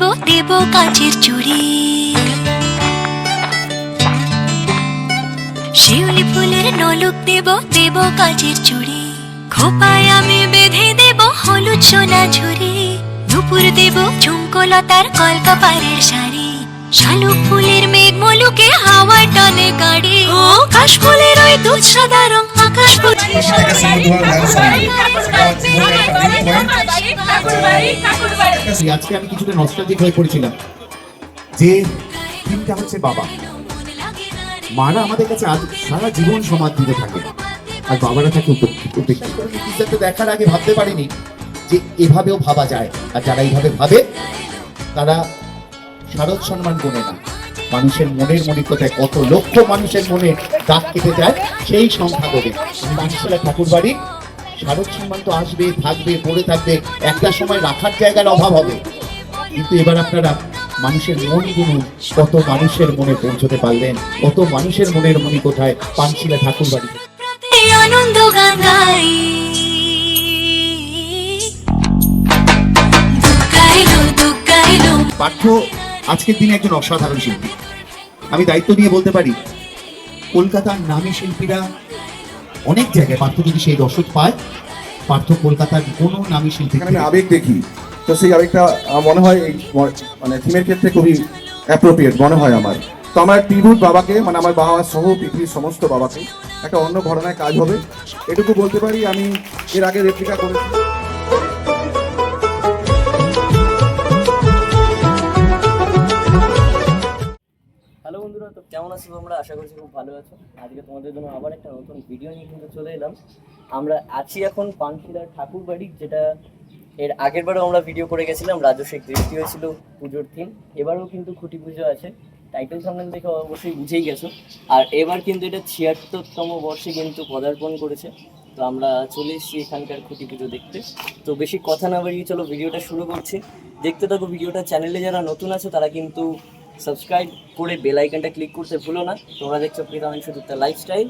দেব দেব কাচের চুড়ি। শিউলি ফুলের নলুক দেব দেব কাচের চুড়ি। খোপায় আমি বেঁধে দেব হলুদ সোনা ঝুড়ি দুপুর দেব ঝুমকো লতার কলকাপারের শাড়ি। শালুক ফুলের মেঘ মলুকে হাওয়ার টানে গাড়ি। ও কাশ ফুলের ওই দুধ সাদা রং আকাশ আজকে আমি কিছুটা নস্টালজিক হয়ে পড়েছিলাম। যে দিনটা হচ্ছে বাবা। মারা আমাদের কাছে আজ সারা জীবন সমাজ দিতে থাকে। আর বাবারা থাকে উপেক্ষিত দেখার আগে ভাবতে পারিনি যে এভাবেও ভাবা যায়। আর যারা এইভাবে ভাবে তারা শারদ সম্মান গোনে না। মানুষের মনের মনিকতায় কত লক্ষ মানুষের মনে দাগ কেটে যায় সেই সংখ্যা দেবে পাঁচশালা ঠাকুর বাড়ি শারদ সম্মান তো আসবে থাকবে পড়ে থাকবে একটা সময় রাখার জায়গার অভাব হবে। কিন্তু এবার আপনারা মানুষের মন গুনুন কত মানুষের মনে পৌঁছতে পারলেন কত মানুষের মনের মনি কোথায় পানশিলা ঠাকুর বাড়ি আনন্দ গান গাই পাঠ্য আজকের দিনে একজন অসাধারণ শিল্পী। আমি দায়িত্ব নিয়ে বলতে পারি কলকাতার নামী শিল্পীরা অনেক জায়গায় পার্থ যদি সেই রসদ পায় পার্থ কলকাতার কোনো নামী শিল্পী আমি আবেগ দেখি। তো সেই আবেগটা মনে হয় এই মানে থিমের ক্ষেত্রে খুবই অ্যাপ্রোপ্রিয়েট মনে হয় আমার। তো আমার টিভুট বাবাকে মানে আমার বাবা সহ পৃথিবীর সমস্ত বাবাকে একটা অন্য ঘটনায় কাজ হবে। এটুকু বলতে পারি আমি এর আগে রেপ্লিকা করেছি। কেমন আছো তোমরা? আশা করছি খুব ভালো আছো। আজকে তোমাদের জন্য আবার একটা নতুন ভিডিও নিয়ে কিন্তু চলে এলাম। আমরা আছি এখন পানশিলার ঠাকুর বাড়ি যেটা এর আগের বারও আমরা ভিডিও করে গেছিলাম। রাজস্বিক দৃষ্টি হয়েছিল পুজোর থিম এবারও কিন্তু খুঁটি পুজো আছে। টাইটেল সামনে দেখে অবশ্যই বুঝেই গেছো। আর এবার কিন্তু এটা ছিয়াত্তরতম বর্ষে কিন্তু পদার্পণ করেছে। তো আমরা চলে এসেছি এখানকার খুঁটি পুজো দেখতে। তো বেশি কথা না বাড়িয়ে চলো ভিডিওটা শুরু করছি। দেখতে থাকো ভিডিওটা চ্যানেলে যারা নতুন আছে, তারা কিন্তু সাবস্ক্রাইব করে বেল আইকনটা ক্লিক করতে ভুলো না। তোমরা দেখছ প্রীতামেন সুদুত্তা লাইফস্টাইল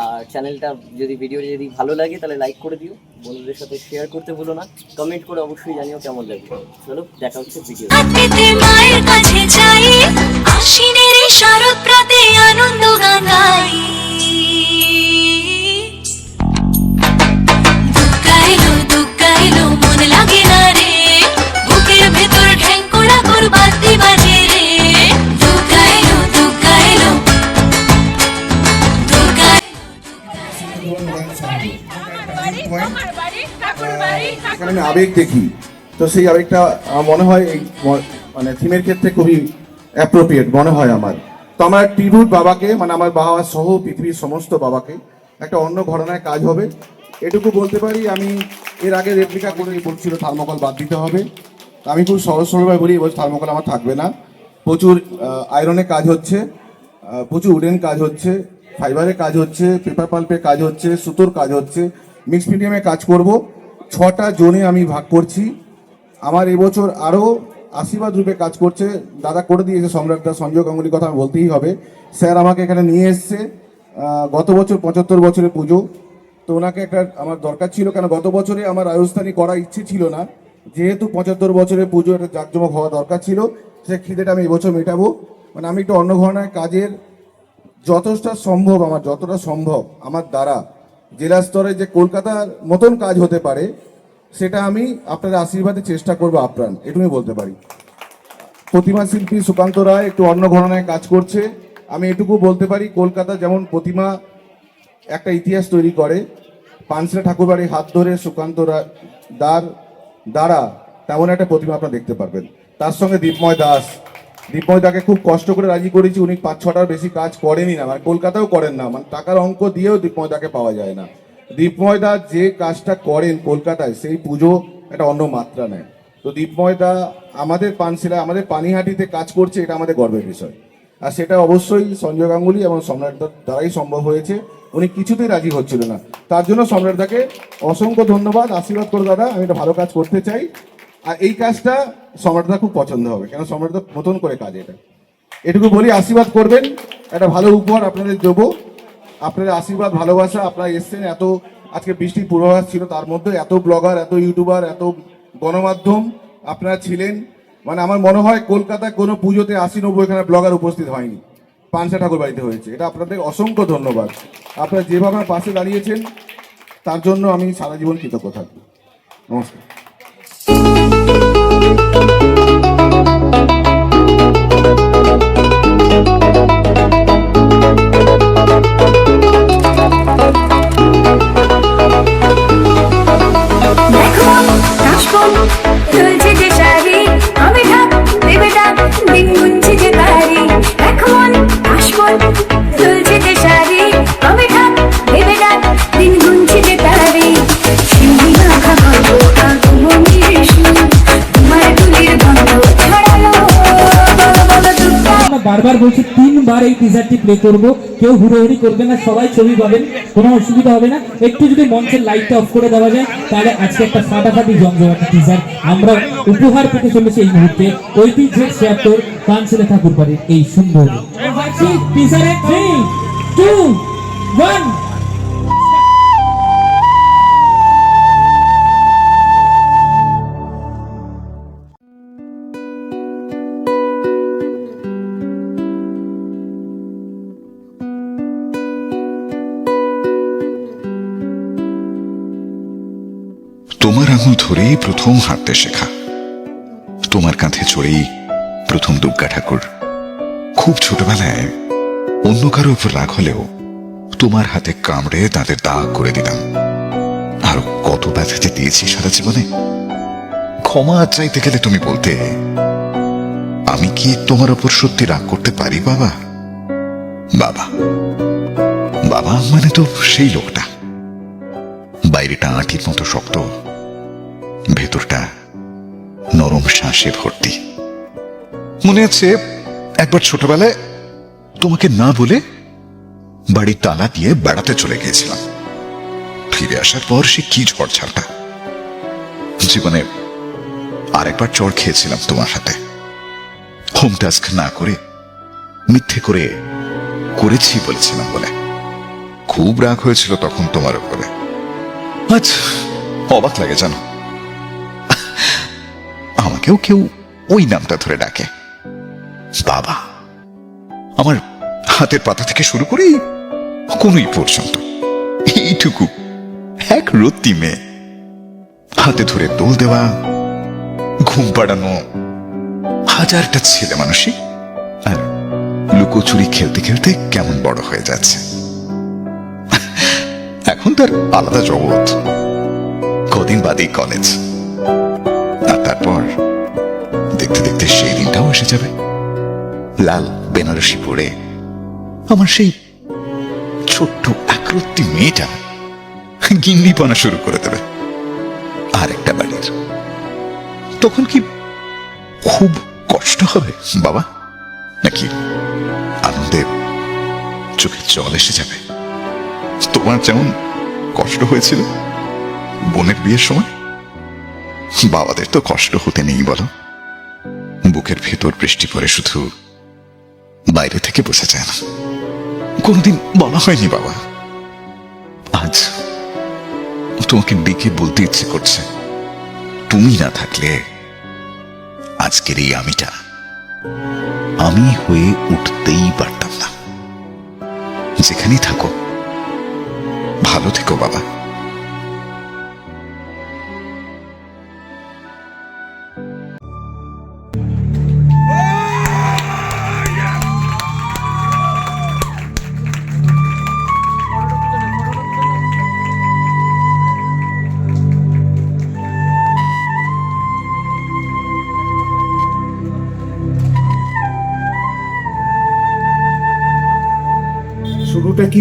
আর চ্যানেলটা যদি ভিডিও যদি ভালো লাগে, তাহলে লাইক করে দিও। বন্ধুদের সাথে শেয়ার করতে ভুলো না। কমেন্ট করে অবশ্যই জানিও কেমন লাগবে চলো, দেখা হচ্ছে ভিডিও আনন্দ এখানে আমি আবেগ দেখি। তো সেই আবেগটা মনে হয় এই মানে থিমের ক্ষেত্রে খুবই অ্যাপ্রোপ্রিয়েট মনে হয় আমার। তো আমার টিভুট বাবাকে মানে আমার বাবা সহ পৃথিবীর সমস্ত বাবাকে একটা অন্য ঘটনায় কাজ হবে। এটুকু বলতে পারি, আমি এর আগে রেপ্লিকা করে বলছিল থার্মোকল বাদ দিতে হবে। আমি খুব সহজ সরলভাবে বলি এবার থার্মোকল আমার থাকবে না। প্রচুর আয়রনে কাজ হচ্ছে প্রচুর উডেন কাজ হচ্ছে ফাইবারের কাজ হচ্ছে পেপার পাল্পের কাজ হচ্ছে, সুতোর কাজ হচ্ছে মিক্স মিডিয়ামে কাজ করব। ছটা জোনে আমি ভাগ করছি। আমার এবছর আরও আশীর্বাদ রূপে কাজ করছে। দাদা করে দিয়েছে সম্রাটদা সঞ্জয় গাঙ্গুলির কথা বলতেই হবে। স্যার আমাকে এখানে নিয়ে এসছে। গত বছর পঁচাত্তর বছরের পুজো। তো ওনাকে একটা আমার দরকার ছিল কেন গত বছরে আমার রাজস্থানী করার ইচ্ছে ছিল না। যেহেতু পঁচাত্তর বছরের পুজো একটা জাঁকজমক হওয়া দরকার ছিল, সে খিদেটা আমি এবছর মেটাবো। মানে আমি একটু অন্য ধরনের কাজের যতটা সম্ভব, আমার যতটা সম্ভব, আমার দ্বারা জেলা স্তরে যে কলকাতার মতন কাজ হতে পারে, সেটা আমি আপনাদের আশীর্বাদে চেষ্টা করব আপ্রাণ, এটুকুই বলতে পারি। প্রতিমা শিল্পী সুকান্ত রায় একটু অন্য ঘটনায় কাজ করছে। আমি এটুকু বলতে পারি, কলকাতা যেমন প্রতিমা একটা ইতিহাস তৈরি করে পানসিলা ঠাকুরবাড়ির হাত ধরে সুকান্ত রায় দার দ্বারা তেমন একটা প্রতিমা আপনারা দেখতে পারবেন। তার সঙ্গে দীপময় দাস দীপময় দাকে খুব কষ্ট করে রাজি করেছি, উনি পাঁচ ছটার বেশি কাজ করেনই না মানে কলকাতাও করেন না মানে টাকার অঙ্ক দিয়েও দীপময় দাকে পাওয়া যায় না। দীপময় দা যে কাজটা করেন কলকাতায়, সেই পুজো একটা অন্য মাত্রা নেয়। তো দীপময় দা আমাদের পানশিলা আমাদের পানিহাটিতে কাজ করছে, এটা আমাদের গর্বের বিষয়। আর সেটা অবশ্যই সঞ্জয় গাঙ্গুলি এবং সম্রাট দ্বারাই সম্ভব হয়েছে। উনি কিছুতেই রাজি হচ্ছিল না। তার জন্য সম্রাট দাকে অসংখ্য ধন্যবাদ, আশীর্বাদ করে দাদা, আমি একটা ভালো কাজ করতে চাই। আর এই কাজটা সম্রাটদা খুব পছন্দ হবে, কেন সম্রাটদা নতুন করে কাজ এটা। এটুকু বলি আশীর্বাদ করবেন, একটা ভালো উপহার আপনাদের দেবো। আপনাদের আশীর্বাদ, ভালোবাসা, আপনারা এসছেন এত, আজকে বৃষ্টির পূর্বাভাস ছিল, তার মধ্যে এত ব্লগার, এত ইউটিউবার, এত গণমাধ্যম আপনারা ছিলেন। মানে আমার মনে হয় কলকাতায় কোনো পুজোতে আশি নব্বই এখানে ব্লগার উপস্থিত হয়নি। পানসা ঠাকুর বাড়িতে হয়েছে। এটা আপনাদের অসংখ্য ধন্যবাদ। আপনারা যেভাবে পাশে দাঁড়িয়েছেন, তার জন্য আমি সারা জীবন কৃতজ্ঞ থাকব। নমস্কার। thank you বারবার বলছি, তিনবার এই টিজারটি প্লে করব। কেউ হুড়োহুড়ি করবে না, সবাই ছবি পাবেন, কোনো অসুবিধা হবে না। একটু যদি মঞ্চের লাইটটা অফ করে দেওয়া যায়, তাহলে আজকে একটা ফাটাফাটি জমজমাটি টিজার আমরা উপহার পেতে চলেছি এই মুহূর্তে ঐতিহ্যের ছিয়াত্তর কাঞ্চলে ঠাকুর বাড়ির এই সুন্দর। টিজারে থ্রি টু ওয়ান তোমার আঙুল ধরেই প্রথম হাঁটতে শেখা। তোমার কাঁধে চড়েই প্রথম দুর্গা ঠাকুর। খুব ছোটবেলায় অন্য কারও উপর রাগ হলেও তোমার হাতে কামড়ে তাদের দাগ করে দিলাম আর কত ব্যথা যে দিয়েছি সারা জীবনে। ক্ষমা চাইতে গেলে তুমি বলতে, আমি কি তোমার ওপর সত্যি রাগ করতে পারি, বাবা? বাবা। বাবা মানে তো সেই লোকটা। বাইরেটা আঁটির মতো শক্ত। ভেতরটা নরম শ্বাসে ভর্তি। মনে আছে একবার ছোটবেলায় তোমাকে না বলে বাড়ির তালা দিয়ে বেড়াতে চলে গিয়েছিলাম। ফিরে আসার পর সে কি ঝড়ঝাড়টা জীবনে আরেকবার চড় খেয়েছিলাম তোমার হাতে। হোম টাস্ক না করে, মিথ্যে করে করেছি বলেছিলাম বলে। খুব রাগ হয়েছিল তখন তোমার উপরে। আজ অবাক লাগে জানো। আমাকেও কেউ ওই নামটা ধরে ডাকে। বাবা, আমার হাতের পাতা থেকে শুরু করে কোনই পর্যন্ত। এইটুকু এক রত্তি মেয়ে। হাতে ধরে দোল দেওয়া, ঘুম পাড়ানো, হাজারটা ছেলে মানুষই। আর লুকোচুরি খেলতে খেলতে কেমন বড় হয়ে যাচ্ছে। এখন তার আলাদা জগৎ। কদিন বাদেই কলেজ আর তারপর দেখতে দেখতে সেই দিনটাও এসে যাবে। লাল বেনারসি পরে আমার সেই ছোট্ট একরত্তি মেয়েটা গিন্নিপনা শুরু করে দেবে। আর একটা বাড়ির। তখন কি খুব কষ্ট হবে, বাবা? নাকি আনন্দে চোখে জল এসে যাবে? তোমার যেমন কষ্ট হয়েছিল বোনের বিয়ের সময়, বাবাদের তো কষ্ট হতে নেই, বলো। বুকের ভেতর বৃষ্টি পড়ে শুধু বাইরে থেকে বসে যায় না। কোনোদিন বলা হয়নি বাবা। আজ তোমাকে ডেকে বলতে ইচ্ছে করছে, তুমি না থাকলে আজকের এই আমিটা আমি হয়ে উঠতেই পারতাম না। যেখানেই থাকো, ভালো থেকো বাবা।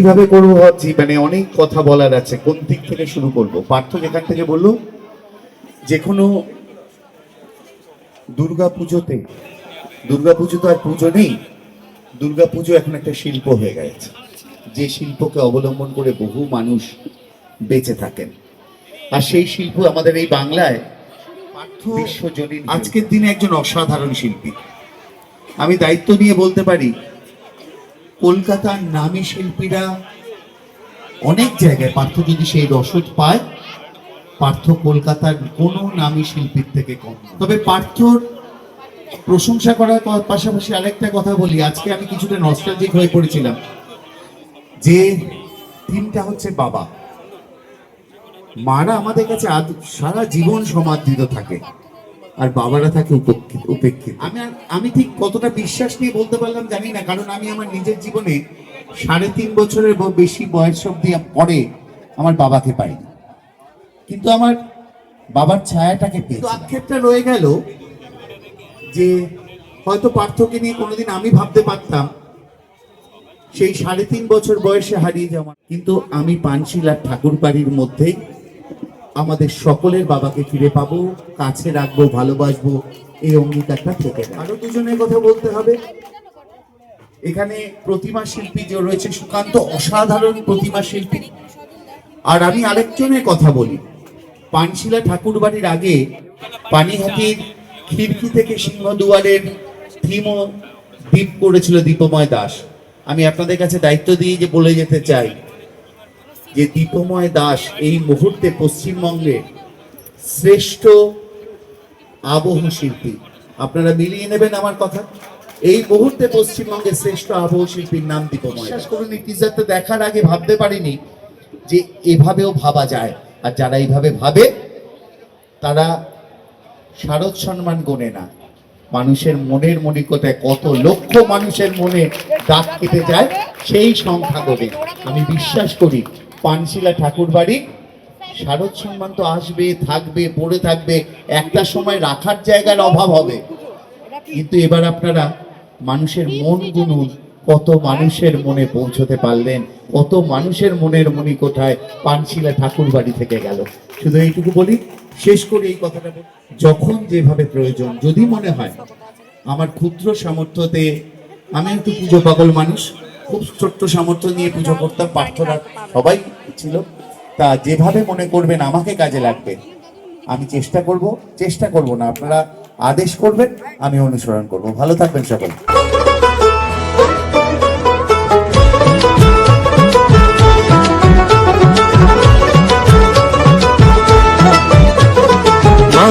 কীভাবে করব ভাবছি? মানে অনেক কথা বলার আছে। কোন দিক থেকে শুরু করব? পার্থ যেখান থেকে বলল যে কোনো দুর্গা পুজোতে দুর্গা পুজো তো আর পুজো নেই দুর্গা পুজো এখন একটা শিল্প হয়ে গেছে। যে শিল্পকে অবলম্বন করে বহু মানুষ বেঁচে থাকেন। আর সেই শিল্প আমাদের এই বাংলায় বিশ্বজনীন আজকের দিনে একজন অসাধারণ শিল্পী। আমি দায়িত্ব নিয়ে বলতে পারি কলকাতার নামী শিল্পীরা অনেক জায়গায় পার্থ যদি সেই রসদ পায়, পার্থ কলকাতার কোনো নামী শিল্পীর থেকে কম তবে পার্থর প্রশংসা করার পাশাপাশি আরেকটা কথা বলি, আজকে আমি কিছুটা নস্টালজিক হয়ে পড়েছিলাম। যে থিমটা হচ্ছে বাবা। মারা আমাদের কাছে সারা জীবন সমাদৃত থাকে। আর বাবারা থাকে উপেক্ষিত উপেক্ষিত। আমি আর- আমি ঠিক কতটা বিশ্বাস নিয়ে বলতে পারলাম জানি না কারণ আমি আমার নিজের জীবনে সাড়ে তিন বছরের বেশি বয়স অব্দি পরে আমার বাবাকে পাইনি। কিন্তু আমার বাবার ছায়াটাকে পেয়েছি আক্ষেপটা রয়ে গেল যে হয়তো পার্থকে নিয়ে কোনোদিন আমি ভাবতে পারতাম সেই সাড়ে তিন বছর বয়সে হারিয়ে যাওয়া। কিন্তু আমি পানশিলার ঠাকুর বাড়ির মধ্যেই আমাদের সকলের বাবাকে ফিরে পাবো, কাছে রাখব, ভালোবাসবো, এই অঙ্গীকারটা থেকে আরও দুজনের কথা বলতে হবে। এখানে প্রতিমা শিল্পী যে রয়েছে সুকান্ত, অসাধারণ প্রতিমা শিল্পী। আর আমি আরেকজনের কথা বলি। পানশিলা ঠাকুর বাড়ির আগে পানিহাটির খিড়কি থেকে সিংহদুয়ারের থিমও দ্বীপ করেছিল দীপময় দাস। আমি আপনাদের কাছে দায়িত্ব দিয়ে যে বলে যেতে চাই। যে দীপময় দাস এই মুহূর্তে পশ্চিমবঙ্গে শ্রেষ্ঠ আবহ শিল্পী। আপনারা মিলিয়ে নেবেন আমার কথা? এই মুহূর্তে পশ্চিমবঙ্গে শ্রেষ্ঠ আবহ শিল্পীর নাম দীপময় বিশ্বাস করুন এই টিজারটা দেখার আগে ভাবতে পারিনি যে এভাবেও ভাবা যায়। আর যারা এইভাবে ভাবে তারা শারদ সম্মান গোনে না। মানুষের মনের মনিকতায় কত লক্ষ মানুষের মনে দাগ কেটে যায় সেই সংখ্যা গোনে। আমি বিশ্বাস করি পানশিলা ঠাকুর বাড়ি। শারদ সম্মান তো আসবে, থাকবে, পড়ে থাকবে। একটা সময় রাখার জায়গার অভাব হবে। কিন্তু এবার আপনারা মানুষের মন গুনুন, কত মানুষের মনে পৌঁছতে পারলেন, কত মানুষের মনের মনি কোথায়, পানশিলা ঠাকুর বাড়ি থেকে গেল। শুধু এইটুকু বলি, শেষ করে এই কথাটা যখন যেভাবে প্রয়োজন, যদি মনে হয়, আমার ক্ষুদ্র সামর্থ্যতে আমি একটু পুজো পাগল মানুষ খুব ছোট্ট সামর্থ্য নিয়ে পুজো করতাম প্রার্থনা সবাই ছিল। তা যেভাবে মনে করবেন আমাকে কাজে লাগবে, আমি চেষ্টা করব চেষ্টা করব না, আপনারা আদেশ করবেন, আমি অনুসরণ করব। ভালো থাকবেন সকল।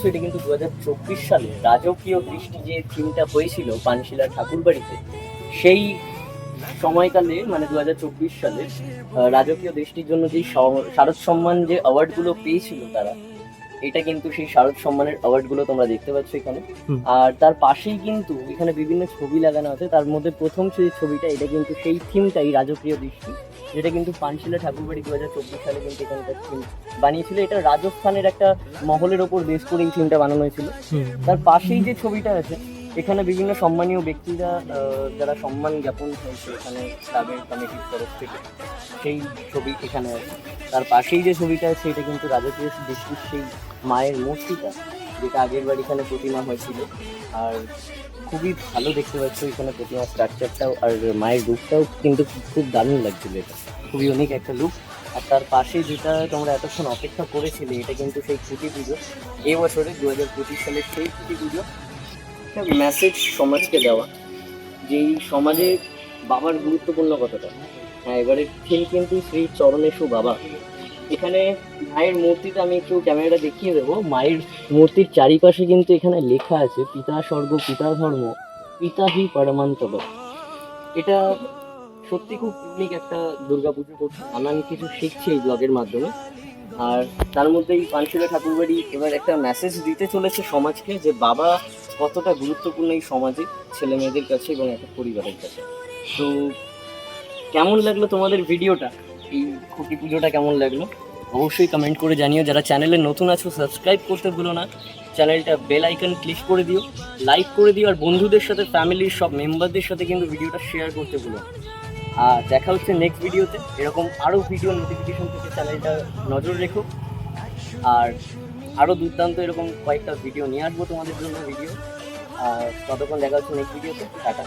দেখতে এটা কিন্তু দু সালে রাজকীয় দৃষ্টি যে থিমটা হয়েছিল পানশিলা ঠাকুর বাড়িতে সেই সময়কালে মানে দুহাজার চব্বিশ সালে রাজকীয় দৃষ্টির জন্য যে শারদ সম্মান যে অ্যাওয়ার্ডগুলো পেয়েছিল তারা এটা কিন্তু সেই শারদ সম্মানের অ্যাওয়ার্ডগুলো তোমরা দেখতে পাচ্ছ এখানে। আর তার পাশেই কিন্তু এখানে বিভিন্ন ছবি লাগানো আছে তার মধ্যে প্রথম যে ছবিটা এটা কিন্তু সেই থিমটাই রাজকীয় দৃষ্টি। যেটা কিন্তু পানশিলা ঠাকুরবাড়ি দু হাজার চব্বিশ সালে কিন্তু এখানকার থিম বানিয়েছিল। এটা রাজস্থানের একটা মহলের ওপর বেস করে এই থিমটা বানানো হয়েছিল। তার পাশেই যে ছবিটা আছে এখানে বিভিন্ন সম্মানীয় ব্যক্তিরা যারা সম্মান জ্ঞাপন হয়েছে এখানে ক্লাবের কমিটির তরফ থেকে সেই ছবি এখানে আছে। তার পাশেই যে ছবিটা আছে এটা কিন্তু রাজকীয় দৃষ্টির সেই মায়ের মূর্তিটা। যেটা আগের বার এখানে প্রতিমা হয়েছিল। আর খুবই ভালো দেখতে পাচ্ছ এখানে প্রতিমা স্ট্রাকচারটাও, আর মায়ের রূপটাও কিন্তু খুব দারুণ লাগছিল এটা। খুবই অনেক একটা লুক আর তার পাশে যেটা তোমরা এতক্ষণ অপেক্ষা করেছিলে, এটা কিন্তু সেই ছুটি পুজো। এই বছরে দু হাজার পঁচিশ সালের সেই ছুটি পুজো। একটা মেসেজ সমাজকে দেওয়া। যে এই সমাজে বাবার গুরুত্বপূর্ণ কতটা হ্যাঁ এবারে থিম কিন্তু শ্রী চরণেশু বাবা। এখানে মায়ের মূর্তিটা আমি একটু ক্যামেরাটা দেখিয়ে দেবো। মায়ের মূর্তির চারিপাশে কিন্তু এখানে লেখা আছে, পিতা স্বর্গ, পিতা ধর্ম, পিতা হি পরমান্তব এটা সত্যি খুব ইউনিক একটা দুর্গাপুজো করছে। আমি কিছু শিখছি এই ব্লগের মাধ্যমে। আর তার মধ্যে এই পানশিলা ঠাকুরবাড়ি এবার একটা মেসেজ দিতে চলেছে সমাজকে যে, বাবা কতটা গুরুত্বপূর্ণ এই সমাজে, ছেলে মেয়েদের কাছে এবং একটা পরিবারের কাছে। তো কেমন লাগল তোমাদের ভিডিওটা এই খুঁটি পুজোটা কেমন লাগল? অবশ্যই কমেন্ট করে জানিও। যারা চ্যানেলে নতুন আছো সাবস্ক্রাইব করতে ভুলো না। চ্যানেলটা বেল আইকন ক্লিক করে দিও। লাইক করে দিও। আর বন্ধুদের সাথে ফ্যামিলির সব মেম্বারদের সাথে কিন্তু ভিডিওটা শেয়ার করতে ভুলো আর দেখা হচ্ছে নেক্সট ভিডিওতে এরকম আরও ভিডিও নোটিফিকেশন থেকে চ্যানেলটা নজর রেখো। আর আরও দুর্দান্ত এরকম কয়েকটা ভিডিও নিয়ে আসব তোমাদের জন্য ভিডিও আর ততক্ষণ দেখা হচ্ছে নেক্সট ভিডিওতে টাটা।